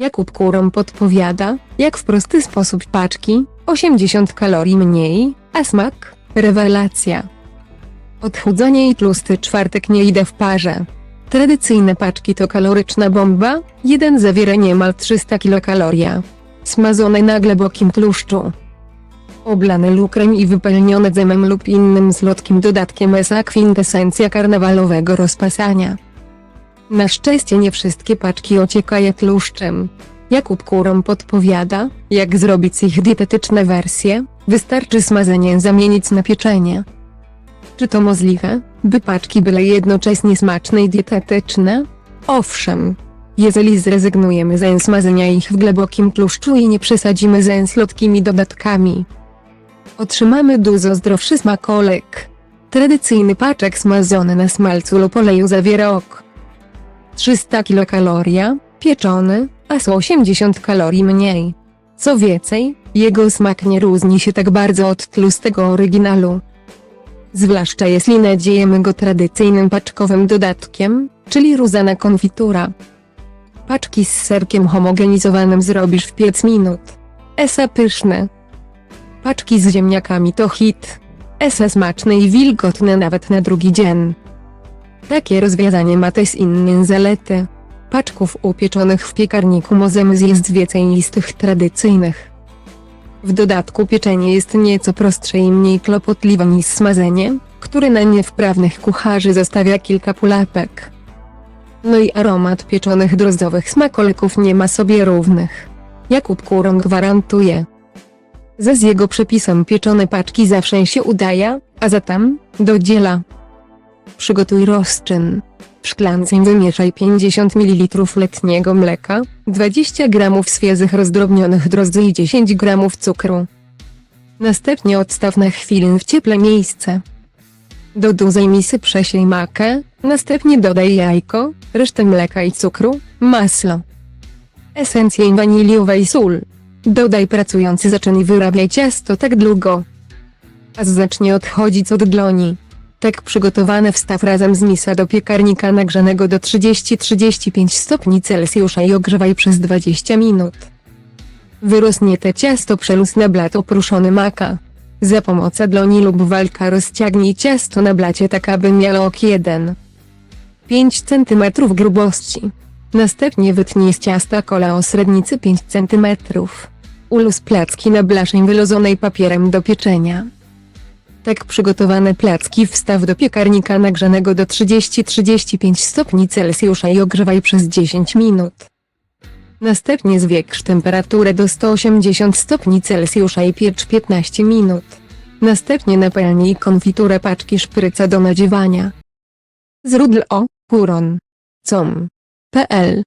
Jakub Kurom podpowiada, jak w prosty sposób paczki, 80 kalorii mniej, a smak, rewelacja. Odchudzanie i tłusty czwartek nie idę w parze. Tradycyjne paczki to kaloryczna bomba, jeden zawiera niemal 300 kilokaloria. Smazone na głębokim tłuszczu. Oblane lukrem i wypełnione dżemem lub innym słodkim dodatkiem esa kwintesencja karnawalowego rozpasania. Na szczęście nie wszystkie paczki ociekają tłuszczem. Jakub Kurom podpowiada, jak zrobić ich dietetyczne wersje, wystarczy smazenie zamienić na pieczenie. Czy to możliwe, by paczki były jednocześnie smaczne i dietetyczne? Owszem. Jeżeli zrezygnujemy ze smazenia ich w głębokim tłuszczu i nie przesadzimy ze słodkimi dodatkami, otrzymamy dużo zdrowszy smakolek. Tradycyjny paczek smazony na smalcu lub oleju zawiera ok. 300 kilokaloria, pieczony, a 180 kalorii mniej. Co więcej, jego smak nie różni się tak bardzo od tlustego oryginalu. Zwłaszcza jeśli nadziejemy go tradycyjnym paczkowym dodatkiem, czyli rózana konfitura. Paczki z serkiem homogenizowanym zrobisz w 5 minut. Esa pyszne. Paczki z ziemniakami to hit. Esa smaczne i wilgotne nawet na drugi dzień. Takie rozwiązanie ma też inne zalety. Paczków upieczonych w piekarniku możemy zjeść więcej niż tych tradycyjnych. W dodatku pieczenie jest nieco prostsze i mniej kłopotliwe niż smazenie, które na niewprawnych kucharzy zostawia kilka pulapek. No i aromat pieczonych drozdowych smakoleków nie ma sobie równych. Jakub Kuron gwarantuje. Ze z jego przepisem pieczone paczki zawsze się udaje, a zatem, do dziela. Przygotuj rozczyn. W szklance wymieszaj 50 ml letniego mleka, 20 g świeżych rozdrobnionych drożdży i 10 g cukru. Następnie odstaw na chwilę w cieple miejsce. Do dużej misy przesiej makę, następnie dodaj jajko, resztę mleka i cukru, masło, esencję waniliowej sól. Dodaj pracujący zaczyn i wyrabiaj ciasto tak długo, aż zacznie odchodzić od dłoni. Tak przygotowane wstaw razem z misa do piekarnika nagrzanego do 30-35 stopni Celsjusza i ogrzewaj przez 20 minut. Wyrosnięte ciasto przeluz na blat oprószony maka. Za pomocą dłoni lub walka rozciągnij ciasto na blacie tak aby miało ok 1. 5 cm grubości. Następnie wytnij z ciasta kola o średnicy 5 cm. Uluz placki na blasze wylozonej papierem do pieczenia. Tak przygotowane placki wstaw do piekarnika nagrzanego do 30-35 stopni Celsjusza i ogrzewaj przez 10 minut. Następnie zwiększ temperaturę do 180 stopni Celsjusza i piecz 15 minut. Następnie napełnij konfiturę paczki szpryca do nadziewania. Zrudl o, kuron. com. pl